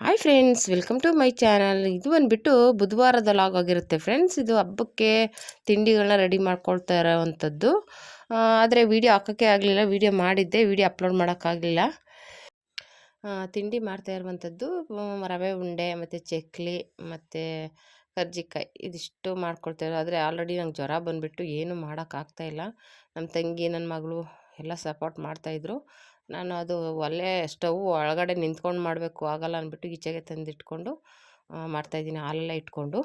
Hi friends welcome to my channel ಇದು ಬಂದುಬಿಟ್ಟು ಬುಧವಾರದ log ಆಗಿರುತ್ತೆ ಫ್ರೆಂಡ್ಸ್ ಇದು ಹಬ್ಬಕ್ಕೆ ತಿಂಡಿಗಳನ್ನ ರೆಡಿ ಮಾಡ್ಕೊಳ್ತಾ ಇರೋವಂಥದ್ದು ಆದರೆ ವೀಡಿಯೋ ಹಾಕೋಕ್ಕೆ ಆಗಲಿಲ್ಲ. ವೀಡಿಯೋ ಮಾಡಿದ್ದೆ. ವೀಡಿಯೋ ಅಪ್ಲೋಡ್ ಮಾಡೋಕ್ಕಾಗಲಿಲ್ಲ ತಿಂಡಿ ಮಾಡ್ತಾ ಇರುವಂಥದ್ದು ರವೆ ಉಂಡೆ, ಮತ್ತು ಚಕ್ಲಿ, ಮತ್ತು ಕರ್ಜಿಕಾಯಿ. ಇದಿಷ್ಟು ಮಾಡ್ಕೊಳ್ತಾ ಆದರೆ ಆಲ್ರೆಡಿ ನಂಗೆ ಜ್ವರ ಬಂದುಬಿಟ್ಟು ಏನೂ ಮಾಡೋಕ್ಕಾಗ್ತಾಯಿಲ್ಲ ನಮ್ಮ ತಂಗಿ ನನ್ನ ಮಗಳು ಎಲ್ಲ ಸಪೋರ್ಟ್ ಮಾಡ್ತಾಯಿದ್ರು ನಾನು ಅದು ಒಲೆ ಸ್ಟವ್ ಒಳಗಡೆ ನಿಂತ್ಕೊಂಡು ಮಾಡಬೇಕು, ಆಗಲ್ಲ ಅಂದ್ಬಿಟ್ಟು ಈಚೆಗೆ ತಂದಿಟ್ಕೊಂಡು ಮಾಡ್ತಾಯಿದ್ದೀನಿ ಹಾಲೆಲ್ಲ ಇಟ್ಕೊಂಡು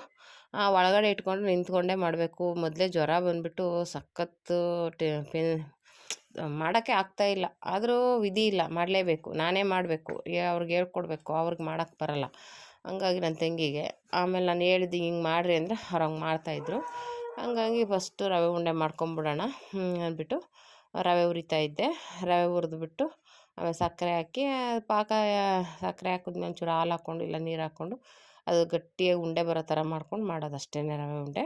ಒಳಗಡೆ ಇಟ್ಕೊಂಡು ನಿಂತ್ಕೊಂಡೇ ಮಾಡಬೇಕು. ಮೊದಲೇ ಜ್ವರ ಬಂದುಬಿಟ್ಟು ಸಖತ್ತು ಮಾಡೋಕ್ಕೆ ಆಗ್ತಾ ಆಗ್ತಾಯಿಲ್ಲ ಆದರೂ ವಿಧಿ ಇಲ್ಲ. ಮಾಡಲೇಬೇಕು. ನಾನೇ ಮಾಡಬೇಕು. ಅವ್ರಿಗೆ ಹೇಳ್ಕೊಡ್ಬೇಕು. ಅವ್ರಿಗೆ ಮಾಡೋಕ್ಕೆ ಬರಲ್ಲ. ಹಂಗಾಗಿ ನನ್ನ ತಂಗಿಗೆ. ಆಮೇಲೆ ನಾನು ಹೇಳಿದ್ದು, ಹಿಂಗೆ ಮಾಡಿರಿ ಅಂದರೆ ಅವ್ರು ಹಂಗೆ ಮಾಡ್ತಾಯಿದ್ರು ಹಂಗಾಗಿ ಫಸ್ಟು ರವೆ ಉಂಡೆ ಮಾಡ್ಕೊಂಬಿಡೋಣ ಅಂದ್ಬಿಟ್ಟು ರವೆ ಹುರಿತಾ ಇದ್ದೆ. ರವೆ ಹುರಿದ್ಬಿಟ್ಟು ಆಮೇಲೆ ಸಕ್ಕರೆ ಹಾಕಿ, ಪಾಕ ಸಕ್ಕರೆ ಹಾಕಿದ್ಮೇಲೆ ಒಂಚೂರು ಹಾಲು ಹಾಕ್ಕೊಂಡು ಇಲ್ಲ ನೀರು ಹಾಕ್ಕೊಂಡು ಅದು ಗಟ್ಟಿಯಾಗಿ ಉಂಡೆ ಬರೋ ಥರ ಮಾಡ್ಕೊಂಡು ಮಾಡೋದು ಅಷ್ಟೇ ರವೆ ಉಂಡೆ.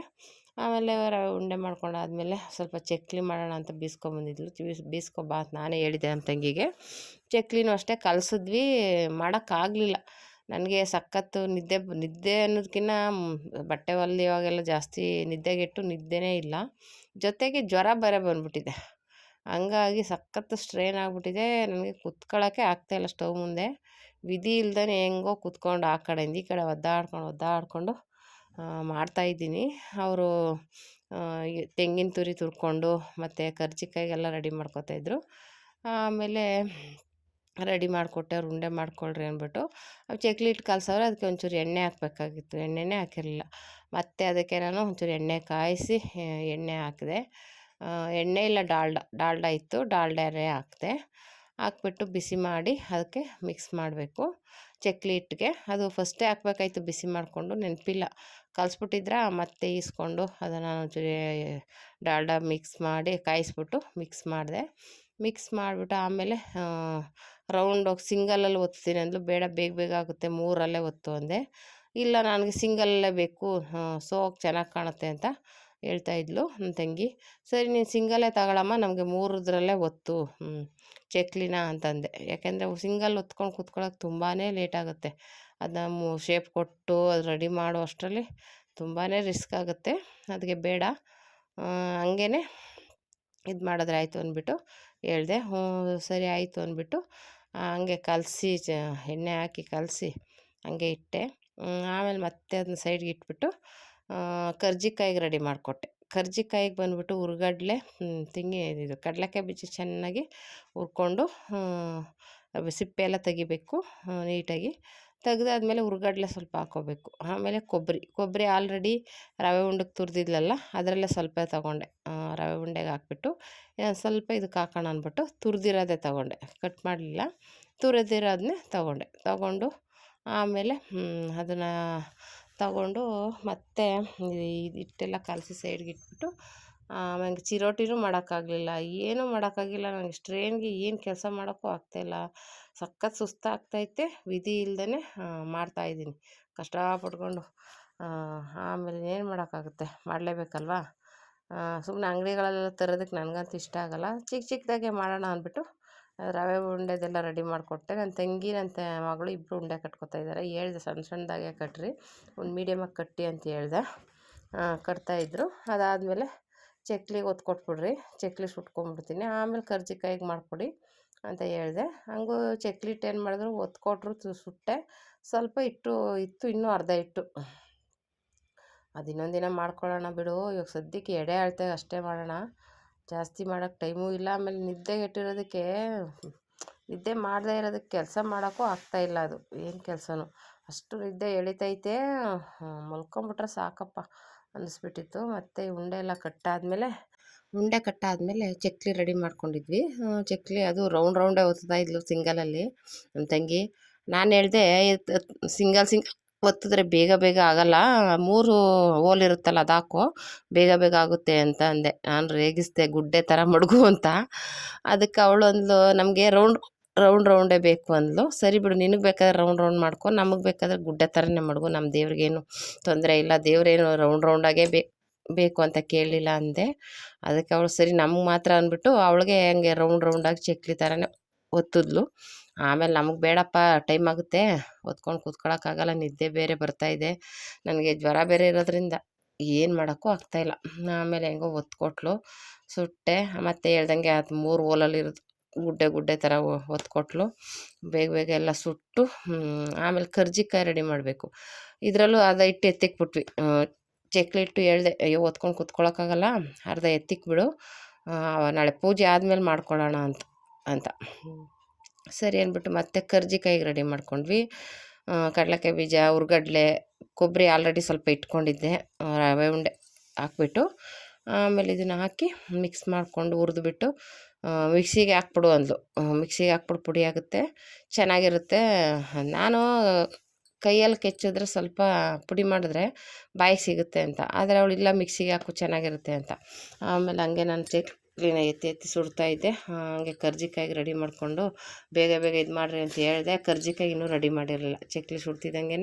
ಆಮೇಲೆ ರವೆ ಉಂಡೆ ಮಾಡ್ಕೊಂಡಾದ್ಮೇಲೆ ಸ್ವಲ್ಪ ಚಕ್ಲಿ ಮಾಡೋಣ ಅಂತ ಬೀಸ್ಕೊಂಬಂದಿದ್ಲು ಬೀಸ್, ಬೀಸ್ಕೊಬಾ ನಾನೇ ಹೇಳಿದೆ ನಮ್ಮ ತಂಗಿಗೆ. ಚಕ್ಲಿನೂ ಅಷ್ಟೇ ಕಲಸಿದ್ವಿ ಮಾಡೋಕ್ಕಾಗಲಿಲ್ಲ ನನಗೆ ಸಖತ್ತು ನಿದ್ದೆ ನಿದ್ದೆ ಅನ್ನೋದಕ್ಕಿಂತ ಬಟ್ಟೆ ಇವಾಗೆಲ್ಲ ಜಾಸ್ತಿ ನಿದ್ದೆಗೆಟ್ಟು ನಿದ್ದೆನೇ ಇಲ್ಲ. ಜೊತೆಗೆ ಜ್ವರ ಬೇರೆ ಬಂದ್ಬಿಟ್ಟಿದೆ. ಹಂಗಾಗಿ ಸಖತ್ತು ಸ್ಟ್ರೈನ್ ಆಗಿಬಿಟ್ಟಿದೆ. ನನಗೆ ಕುತ್ಕೊಳ್ಳೋಕ್ಕೆ ಆಗ್ತಾಯಿಲ್ಲ ಸ್ಟವ್ ಮುಂದೆ. ವಿಧಿ ಇಲ್ದೇ ಹೆಂಗೋ ಕುತ್ಕೊಂಡು ಆ ಕಡೆಯಿಂದ ಈ ಕಡೆ ಒದ್ದಾಡ್ಕೊಂಡು, ಒದ್ದಾಡಿಕೊಂಡು ಮಾಡ್ತಾಯಿದ್ದೀನಿ ಅವರು ತೆಂಗಿನ ತುರಿ ತುರ್ಕೊಂಡು ಮತ್ತು ಕರ್ಜಿಕಾಯಿಗೆಲ್ಲ ರೆಡಿ ಮಾಡ್ಕೊತಾಯಿದ್ರು ಆಮೇಲೆ ರೆಡಿ ಮಾಡಿಕೊಟ್ಟೆ, ಅವ್ರು ಉಂಡೆ ಮಾಡ್ಕೊಳ್ರಿ ಅಂದ್ಬಿಟ್ಟು. ಚಕ್ಲಿ ಹಿಟ್ಟು ಕಲ್ಸವ್ರೆ, ಅದಕ್ಕೆ ಒಂಚೂರು ಎಣ್ಣೆ ಹಾಕಬೇಕಾಗಿತ್ತು. ಎಣ್ಣೆನೇ ಹಾಕಿರಲಿಲ್ಲ. ಮತ್ತು ಅದಕ್ಕೆ ನಾನು ಒಂಚೂರು ಎಣ್ಣೆ ಕಾಯಿಸಿ, ಎಣ್ಣೆ ಹಾಕಿದೆ. ಎಣ್ಣೆ ಇಲ್ಲ ಡಾಲ್ಡ ಡಾಲ್ಡ ಇತ್ತು ಡಾಲ್ಡಾರೆ ಹಾಕಿದೆ. ಹಾಕ್ಬಿಟ್ಟು ಬಿಸಿ ಮಾಡಿ ಅದಕ್ಕೆ ಮಿಕ್ಸ್ ಮಾಡಬೇಕು. ಚಕ್ಲಿ ಹಿಟ್ಟಿಗೆ. ಅದು ಫಸ್ಟೇ ಹಾಕ್ಬೇಕಾಯ್ತು, ಬಿಸಿ ಮಾಡಿಕೊಂಡು ನೆನಪಿಲ್ಲ. ಕಲಿಸ್ಬಿಟ್ಟಿದ್ರೆ? ಮತ್ತೆ ಈಸ್ಕೊಂಡು ಅದನ್ನು ಒಂಚೂರು ಡಾಲ್ಡ ಮಿಕ್ಸ್ ಮಾಡಿ ಕಾಯಿಸ್ಬಿಟ್ಟು ಮಿಕ್ಸ್ ಮಾಡಿದೆ. ಮಿಕ್ಸ್ ಮಾಡಿಬಿಟ್ಟು ಆಮೇಲೆ ರೌಂಡೋಗಿ ಸಿಂಗಲಲ್ಲಿ ಒತ್ತೀನಿ ಅಂದ್ಲು. ಬೇಡ, ಬೇಗ ಬೇಗ ಆಗುತ್ತೆ. ಮೂರಲ್ಲೇ ಒತ್ತು ಅಂದೆ. ಇಲ್ಲ, ನನಗೆ ಸಿಂಗಲಲ್ಲೇ ಬೇಕು. ಸೋಕ್ ಚೆನ್ನಾಗಿ ಕಾಣುತ್ತೆ ಅಂತ. ಹೇಳ್ತಾಯಿದ್ಲು ನನ್ನ ತಂಗಿ. ಸರಿ, ನೀನು ಸಿಂಗಲ್ಲೇ ತಗೊಳಮ್ಮ, ನಮಗೆ ಮೂರದ್ರಲ್ಲೇ ಒತ್ತು. ಚಕ್ಲಿನ ಅಂತಂದೆ. ಯಾಕೆಂದರೆ ಸಿಂಗಲ್ ಒತ್ಕೊಂಡು ಕೂತ್ಕೊಳ್ಳೋಕೆ ತುಂಬಾ ಲೇಟಾಗುತ್ತೆ ಅದನ್ನ ಶೇಪ್ ಕೊಟ್ಟು ಅದು ರೆಡಿ ಮಾಡೋ ಅಷ್ಟರಲ್ಲಿ ತುಂಬಾ ರಿಸ್ಕ್ ಆಗುತ್ತೆ. ಅದಕ್ಕೆ ಬೇಡ. ಹಂಗೇ ಇದು ಮಾಡಿದ್ರೆ ಆಯಿತು ಅಂದ್ಬಿಟ್ಟು ಹೇಳಿದೆ. ಹ್ಞೂ ಸರಿ ಆಯಿತು ಅಂದ್ಬಿಟ್ಟು ಹಂಗೆ ಕಲಸಿ, ಚ, ಎಣ್ಣೆ ಹಾಕಿ ಕಲಸಿ ಹಂಗೆ ಇಟ್ಟೆ. ಆಮೇಲೆ ಮತ್ತೆ ಅದನ್ನ ಸೈಡ್ಗೆ ಇಟ್ಬಿಟ್ಟು ಕರ್ಜಿಕಾಯಿಗೆ ರೆಡಿ ಮಾಡಿಕೊಟ್ಟೆ. ಕರ್ಜಿಕಾಯಿಗೆ ಬಂದುಬಿಟ್ಟು ಹುರ್ಗಡ್ಲೆ ತಿಂಗಿ ಇದು ಕಡಲೆಕಾಯಿ ಬೀಜ ಚೆನ್ನಾಗಿ ಹುರ್ಕೊಂಡು ಸಿಪ್ಪೆ ಎಲ್ಲ ತೆಗಿಬೇಕು ನೀಟಾಗಿ. ತೆಗೆದಾದ್ಮೇಲೆ ಹುರ್ಗಡ್ಲೆ ಸ್ವಲ್ಪ ಹಾಕೋಬೇಕು. ಆಮೇಲೆ ಕೊಬ್ಬರಿ ಕೊಬ್ಬರಿ ಆಲ್ರೆಡಿ ರವೆ ಉಂಡೆಗೆ ತುರಿದಿದ್ಲಲ್ಲ, ಅದರಲ್ಲೇ ಸ್ವಲ್ಪ ತೊಗೊಂಡೆ. ರವೆ ಉಂಡೆಗೆ ಹಾಕ್ಬಿಟ್ಟು ಸ್ವಲ್ಪ ಇದಕ್ಕೆ ಹಾಕೋಣ ಅಂದ್ಬಿಟ್ಟು ತುರಿದಿರೋದೇ ತೊಗೊಂಡೆ. ಕಟ್ ಮಾಡಲಿಲ್ಲ ತುರಿದಿರೋದನ್ನೇ ತೊಗೊಂಡೆ. ತೊಗೊಂಡು ಆಮೇಲೆ ಅದನ್ನು ತಗೊಂಡು ಮತ್ತೆ ಹಿಟ್ಟೆಲ್ಲ ಕಲಸಿ ಸೈಡ್ಗೆ ಇಟ್ಬಿಟ್ಟು ಆಮೇಲೆ ಚಿರೋಟಿನೂ ಮಾಡೋಕ್ಕಾಗಲಿಲ್ಲ. ಏನೂ ಮಾಡೋಕ್ಕಾಗಿಲ್ಲ. ನನಗೆ ಸ್ಟ್ರೇನ್ಗೆ ಏನು ಕೆಲಸ ಮಾಡೋಕ್ಕೂ ಆಗ್ತಾಯಿಲ್ಲ ಸಖತ್ ಸುಸ್ತಾಗ್ತೈತೆ ವಿಧಿ ಇಲ್ದೇ ಮಾಡ್ತಾಯಿದ್ದೀನಿ ಕಷ್ಟಪಟ್ಕೊಂಡು ಆಮೇಲೆ ಏನು ಮಾಡೋಕ್ಕಾಗುತ್ತೆ? ಮಾಡಲೇಬೇಕಲ್ವಾ? ಸುಮ್ಮನೆ ಅಂಗಡಿಗಳಲ್ಲೆಲ್ಲ ತರೋದಕ್ಕೆ ನನಗಂತೂ ಇಷ್ಟ ಆಗೋಲ್ಲ. ಚಿಕ್ಕ ಚಿಕ್ಕದಾಗೆ ಮಾಡೋಣ ಅಂದ್ಬಿಟ್ಟು ರವೆ ಉಂಡೆದೆಲ್ಲ ರೆಡಿ ಮಾಡಿಕೊಟ್ಟೆ. ನನ್ನ ತಂಗಿ, ನನ್ನ ಮಗಳು ಇಬ್ಬರು ಉಂಡೆ ಕಟ್ಕೊತಾ ಇದ್ದಾರೆ. ಹೇಳ್ದೆ ಸಣ್ಣ ಸಣ್ಣದಾಗೆ ಕಟ್ಟಿರಿ ಒಂದು ಮೀಡಿಯಮಾಗಿ ಕಟ್ಟಿ ಅಂತ ಹೇಳ್ದೆ. ಕಟ್ತಾಯಿದ್ರು ಅದಾದಮೇಲೆ ಚಕ್ಲಿಗೆ ಒತ್ತು ಕೊಟ್ಬಿಡ್ರಿ ಚಕ್ಲಿ ಸುಟ್ಕೊಂಡ್ಬಿಡ್ತೀನಿ ಆಮೇಲೆ ಕರ್ಜಿಕಾಯಿಗೆ ಮಾಡಿಕೊಡಿ ಅಂತ ಹೇಳಿದೆ. ಹಂಗೂ ಚಕ್ಲಿ ಟೇನ್ ಏನು ಮಾಡಿದ್ರು ಒತ್ತು ಸುಟ್ಟೆ. ಸ್ವಲ್ಪ ಇಟ್ಟು, ಇತ್ತು ಇನ್ನೂ ಅರ್ಧ ಇಟ್ಟು. ಅದು ಇನ್ನೊಂದಿನ ದಿನ ಮಾಡ್ಕೊಳ್ಳೋಣ ಬಿಡು. ಇವಾಗ ಸದ್ಯಕ್ಕೆ ಎಡೆ ಆಳ್ತಾಗ ಅಷ್ಟೇ ಮಾಡೋಣ. ಜಾಸ್ತಿ ಮಾಡೋಕ್ಕೆ ಟೈಮೂ ಇಲ್ಲ. ಆಮೇಲೆ ನಿದ್ದೆ ಇಟ್ಟಿರೋದಕ್ಕೆ ನಿದ್ದೆ ಮಾಡದೇ ಇರೋದಕ್ಕೆ ಕೆಲಸ ಮಾಡೋಕ್ಕೂ ಇಲ್ಲ ಅದು. ಏನು ಕೆಲಸನೂ. ಅಷ್ಟು ನಿದ್ದೆ ಎಳಿತೈತೆ. ಮಲ್ಕೊಂಬಿಟ್ರೆ ಸಾಕಪ್ಪ ಅನ್ನಿಸ್ಬಿಟ್ಟಿತ್ತು ಮತ್ತು ಉಂಡೆ ಎಲ್ಲ ಕಟ್ಟಾದಮೇಲೆ, ಉಂಡೆ ಕಟ್ಟಾದಮೇಲೆ ಚಕ್ಲಿ ರೆಡಿ ಮಾಡ್ಕೊಂಡಿದ್ವಿ. ಚಕ್ಲಿ ಅದು ರೌಂಡ್, ರೌಂಡೇ ಓದ್ತಾ ಇದ್ಲು ಸಿಂಗಲಲ್ಲಿ. ನಮ್ಮ ತಂಗಿ, ನಾನು ಹೇಳ್ದೆ ಸಿಂಗಲ್ ಸಿಂಗಲ್ ಒತ್ತಿದ್ರೆ ಬೇಗ ಬೇಗ ಆಗಲ್ಲ. ಮೂರು ಹೋಲ್ ಇರುತ್ತಲ್ಲ ಅದಾಕು, ಬೇಗ ಬೇಗ ಆಗುತ್ತೆ ಅಂತ ಅಂದೆ. ನಾನು ರೇಗಿಸ್ದೆ ಗುಡ್ಡೆ ಥರ ಮಡಗು ಅಂತ. ಅದಕ್ಕೆ ಅವಳು ಅಂದ್ಲು, ನಮಗೆ ರೌಂಡ್ ರೌಂಡ್ ರೌಂಡೇ ಬೇಕು ಅಂದ್ಲು. ಸರಿ ಬಿಡು, ನಿನಗೆ ಬೇಕಾದ್ರೆ ರೌಂಡ್ ರೌಂಡ್ ಮಾಡ್ಕೊ, ನಮಗೆ ಬೇಕಾದ್ರೆ ಗುಡ್ಡೆ ಥರನೇ ಮಡಗು ನಮ್ಮ ದೇವ್ರಿಗೇನು ತೊಂದರೆ ಇಲ್ಲ ದೇವ್ರೇನು ರೌಂಡ್ ರೌಂಡಾಗೇ ಬೇ, ಬೇಕು ಅಂತ ಕೇಳಲಿಲ್ಲ ಅಂದೆ. ಅದಕ್ಕೆ ಅವಳು, ಸರಿ, ನಮ್ಗೆ ಮಾತ್ರ ಅಂದ್ಬಿಟ್ಟು, ಅವಳಿಗೆ ಹಂಗೆ ರೌಂಡ್ ರೌಂಡಾಗಿ ಚಕ್ಲಿ ಥರನೇ ಒತ್ತಿದ್ಲು. ಆಮೇಲೆ ನಮಗೆ ಬೇಡಪ್ಪ, ಟೈಮ್ ಆಗುತ್ತೆ. ಹೊತ್ಕೊಂಡು ಕೂತ್ಕೊಳ್ಳೋಕ್ಕಾಗಲ್ಲ ನಿದ್ದೆ ಬೇರೆ ಬರ್ತಾ ಇದೆ. ನನಗೆ ಜ್ವರ ಬೇರೆ ಇರೋದ್ರಿಂದ ಏನು ಮಾಡೋಕ್ಕೂ ಆಗ್ತಾಯಿಲ್ಲ ಆಮೇಲೆ ಹೆಂಗೋ ಒತ್ಕೊಟ್ಲು ಸುಟ್ಟೆ, ಮತ್ತು ಹೇಳ್ದಂಗೆ ಅದು ಮೂರು ಓಲಲ್ಲಿರೋದು ಗುಡ್ಡೆ ಗುಡ್ಡೆ ಥರ ಒತ್ಕೊಟ್ಲು ಬೇಗ ಬೇಗ ಎಲ್ಲ ಸುಟ್ಟು ಆಮೇಲೆ ಕರ್ಜಿಕಾಯಿ ರೆಡಿ ಮಾಡಬೇಕು. ಇದರಲ್ಲೂ ಅದು ಹಿಟ್ಟು ಎತ್ತಿಕ್ಬಿಟ್ವಿ. ಚಕ್ಲಿ ಹಿಟ್ಟು ಹೇಳ್ದೆ, ಅಯ್ಯೋ ಒತ್ಕೊಂಡು ಕೂತ್ಕೊಳ್ಳೋಕ್ಕಾಗಲ್ಲ ಅರ್ಧ ಎತ್ತಿಕ್ಬಿಡು. ನಾಳೆ ಪೂಜೆ ಆದಮೇಲೆ ಮಾಡ್ಕೊಳ್ಳೋಣ ಅಂತ ಅಂತ. ಸರಿ ಅಂದ್ಬಿಟ್ಟು ಮತ್ತೆ ಕರ್ಜಿಕಾಯಿಗೆ ರೆಡಿ ಮಾಡ್ಕೊಂಡ್ವಿ. ಕಡಲೆಕಾಯಿ ಬೀಜ ಹುರ್ಗಡ್ಲೆ ಕೊಬ್ಬರಿ ಆಲ್ರೆಡಿ ಸ್ವಲ್ಪ ಇಟ್ಕೊಂಡಿದ್ದೆ. ರವೆ ಉಂಡೆ ಹಾಕ್ಬಿಟ್ಟು ಆಮೇಲೆ ಇದನ್ನು ಹಾಕಿ ಮಿಕ್ಸ್ ಮಾಡಿಕೊಂಡು ಹುರಿದ್ಬಿಟ್ಟು ಮಿಕ್ಸಿಗೆ ಹಾಕ್ಬಿಡು ಅಂದ್ಲು. ಮಿಕ್ಸಿಗೆ ಹಾಕ್ಬಿಟ್ಟು ಪುಡಿ ಆಗುತ್ತೆ, ಚೆನ್ನಾಗಿರುತ್ತೆ. ನಾನು ಕೈಯಲ್ಲಿ ಕೆಚ್ಚಿದ್ರೆ ಸ್ವಲ್ಪ ಪುಡಿ ಮಾಡಿದ್ರೆ ಬಾಯಿ ಸಿಗುತ್ತೆ ಅಂತ. ಆದರೆ ಅವಳು ಇಲ್ಲ, ಮಿಕ್ಸಿಗೆ ಹಾಕು ಚೆನ್ನಾಗಿರುತ್ತೆ ಅಂತ. ಆಮೇಲೆ ಹಂಗೆ ನಾನು ಚಕ್ಲಿನ ಎತ್ತಿ ಎತ್ತಿ ಸುಡ್ತಾಯಿದ್ದೆ ಹಾಗೆ ಕರ್ಜಿಕಾಯಿಗೆ ರೆಡಿ ಮಾಡಿಕೊಂಡು ಬೇಗ ಬೇಗ ಇದು ಮಾಡಿರಿ ಅಂತ ಹೇಳಿದೆ. ಕರ್ಜಿಕಾಯಿ ಇನ್ನೂ ರೆಡಿ ಮಾಡಿರಲಿಲ್ಲ. ಚಕ್ಲಿ ಸುಡ್ತಿದ್ದಂಗೆ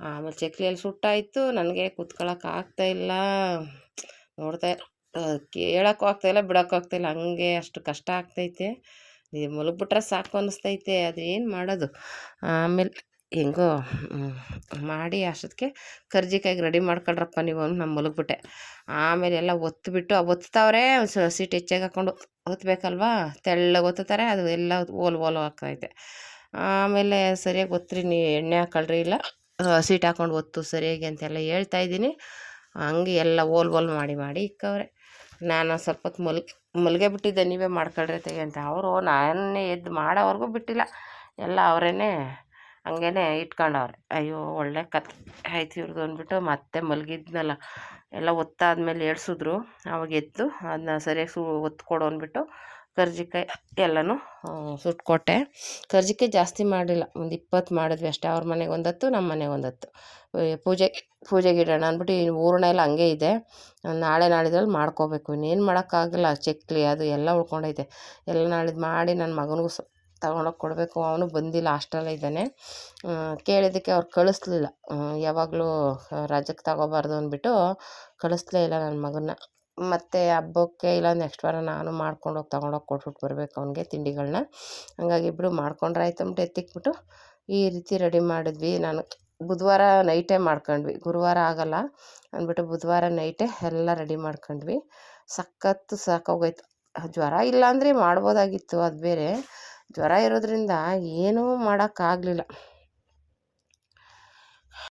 ಆಮೇಲೆ ಚಕ್ಲಿಯಲ್ಲಿ ಸುಟ್ಟಾಯಿತು. ನನಗೆ ಕೂತ್ಕೊಳ್ಳೋಕೆ ಇಲ್ಲ. ನೋಡ್ತಾ ಕೇಳೋಕ್ಕೂ ಆಗ್ತಾಯಿಲ್ಲ ಬಿಡೋಕ್ಕೂ ಆಗ್ತಾಯಿಲ್ಲ ಹಂಗೆ ಅಷ್ಟು ಕಷ್ಟ ಆಗ್ತೈತೆ. ಮಲಗಿಬಿಟ್ರೆ ಸಾಕು ಅನ್ನಿಸ್ತೈತೆ ಅದು ಮಾಡೋದು? ಆಮೇಲೆ ಹೆಂಗೋ ಮಾಡಿ ಅಷ್ಟೊತ್ತಿಗೆ ಕರ್ಜಿಕಾಯಿಗೆ ರೆಡಿ ಮಾಡ್ಕೊಳ್ರಪ್ಪ ನೀವು ಅಂತ ನಾನು ಮಲಗಿಬಿಟ್ಟೆ. ಆಮೇಲೆ ಎಲ್ಲ ಒತ್ತಿಬಿಟ್ಟು ಒತ್ತವ್ರೆ ಸೀಟ್ ಹೆಚ್ಚಾಗಿ ಹಾಕ್ಕೊಂಡು ಒತ್ತಬೇಕಲ್ವಾ ತೆಳ್ಳಗೆ ಒತ್ತುತ್ತಾರೆ, ಅದು ಎಲ್ಲ ಓಲ್ ಓಲು ಹಾಕ್ತೈತೆ ಆಮೇಲೆ ಸರಿಯಾಗಿ ಒತ್ತಿರಿ ನೀ ಎಣ್ಣೆ ಹಾಕೊಳ್ರಿ ಇಲ್ಲ ಸೀಟ್ ಹಾಕ್ಕೊಂಡು ಒತ್ತು ಸರಿಯಾಗಿ ಅಂತೆಲ್ಲ ಹೇಳ್ತಾ ಇದ್ದೀನಿ. ಹಂಗೆ ಎಲ್ಲ ಓಲ್ ಓಲ್ ಮಾಡಿ ಮಾಡಿ ಇಕ್ಕವ್ರೆ. ನಾನು ಸ್ವಲ್ಪ ಹೊತ್ತು ಮಲ್, ಮಲ್ಗೆ ಬಿಟ್ಟಿದ್ದೆ, ನೀವೇ ಮಾಡ್ಕೊಳ್ರಿ ಅಂತ. ಅವರು ನಾನೇ ಎದ್ದು ಮಾಡೋವರೆಗೂ ಬಿಟ್ಟಿಲ್ಲ. ಎಲ್ಲ ಅವರೇ ಹಂಗೇ ಇಟ್ಕೊಂಡವ್ರೆ. ಅಯ್ಯೋ, ಒಳ್ಳೆ ಕತೆ ಆಯ್ತು ಇವ್ರದ್ದು ಅಂದ್ಬಿಟ್ಟು ಮತ್ತೆ ಮಲಗಿದ್ನಲ್ಲ. ಎಲ್ಲ ಒತ್ತಾದ್ಮೇಲೆ ಏಳ್ಸಿದ್ರು. ಅವಾಗ ಎದ್ದು ಅದನ್ನ ಸರಿಯಾಗಿ ಸು ಒತ್ತು ಅಂದ್ಬಿಟ್ಟು ಕರ್ಜಿಕಾಯಿ ಎಲ್ಲನೂ ಸುಟ್ಕೊಟ್ಟೆ. ಕರ್ಜಿಕಾಯಿ ಜಾಸ್ತಿ ಮಾಡಿಲ್ಲ. ಒಂದು ಇಪ್ಪತ್ತು ಮಾಡಿದ್ವಿ ಅಷ್ಟೇ. ಅವ್ರ ಮನೆಗೆ ಒಂದತ್ತು ನಮ್ಮ ಮನೆಗೆ ಒಂದತ್ತು. ಪೂಜೆಗೆ ಪೂಜೆಗೆ ಇಡೋಣ ಅಂದ್ಬಿಟ್ಟು ಇನ್ನು ಹೂರಣ ಎಲ್ಲ ಹಂಗೆ ಇದೆ. ನಾಳೆ ನಾಳಿದ್ರಲ್ಲಿ ಮಾಡ್ಕೋಬೇಕು. ಇನ್ನೇನು ಮಾಡೋಕ್ಕಾಗಲ್ಲ. ಚಕ್ಲಿ, ಅದು ಎಲ್ಲ ಉಳ್ಕೊಂಡೈತೆ. ಎಲ್ಲ ನಾಳಿದ್ದು ಮಾಡಿ ನನ್ನ ಮಗನಿಗೂ ತಗೊಂಡೋಗಿ ಕೊಡಬೇಕು. ಅವನು ಬಂದಿಲ್ಲ, ಹಾಸ್ಟೆಲ್ ಇದ್ದಾನೆ. ಕೇಳಿದ್ದಕ್ಕೆ ಅವ್ರು ಕಳಿಸ್ಲಿಲ್ಲ. ಯಾವಾಗಲೂ ರಜಕ್ಕೆ ತಗೋಬಾರ್ದು ಅಂದ್ಬಿಟ್ಟು ಕಳಿಸ್ಲೇ ಇಲ್ಲ ನನ್ನ ಮಗನ್ನ. ಮತ್ತು ಹಬ್ಬಕ್ಕೆ ಇಲ್ಲ ನೆಕ್ಸ್ಟ್ ವಾರ ನಾನು ಮಾಡ್ಕೊಂಡೋಗಿ ತೊಗೊಂಡೋಗಿ ಕೊಟ್ಬಿಟ್ಟು ಬರಬೇಕು ಅವನಿಗೆ ತಿಂಡಿಗಳನ್ನ ಹಂಗಾಗಿ ಇಬ್ಬರು ಮಾಡ್ಕೊಂಡ್ರೆ ಆಯ್ತು ಅಂದ್ಬಿಟ್ಟು ಎತ್ತಿಕ್ಬಿಟ್ಟು ಈ ರೀತಿ ರೆಡಿ ಮಾಡಿದ್ವಿ. ನಾನು ಬುಧವಾರ ನೈಟೇ ಮಾಡ್ಕೊಂಡ್ವಿ. ಗುರುವಾರ ಆಗಲ್ಲ ಅಂದ್ಬಿಟ್ಟು ಬುಧವಾರ ನೈಟೇ ಎಲ್ಲ ರೆಡಿ ಮಾಡ್ಕೊಂಡ್ವಿ. ಸಖತ್ತು ಸಾಕೋಗೋಯ್ತು. ಜ್ವರ ಇಲ್ಲಾಂದರೆ ಮಾಡ್ಬೋದಾಗಿತ್ತು, ಅದು ಬೇರೆ. ಜ್ವರ ಇರೋದ್ರಿಂದ ಏನೂ ಮಾಡೋಕ್ಕಾಗಲಿಲ್ಲ.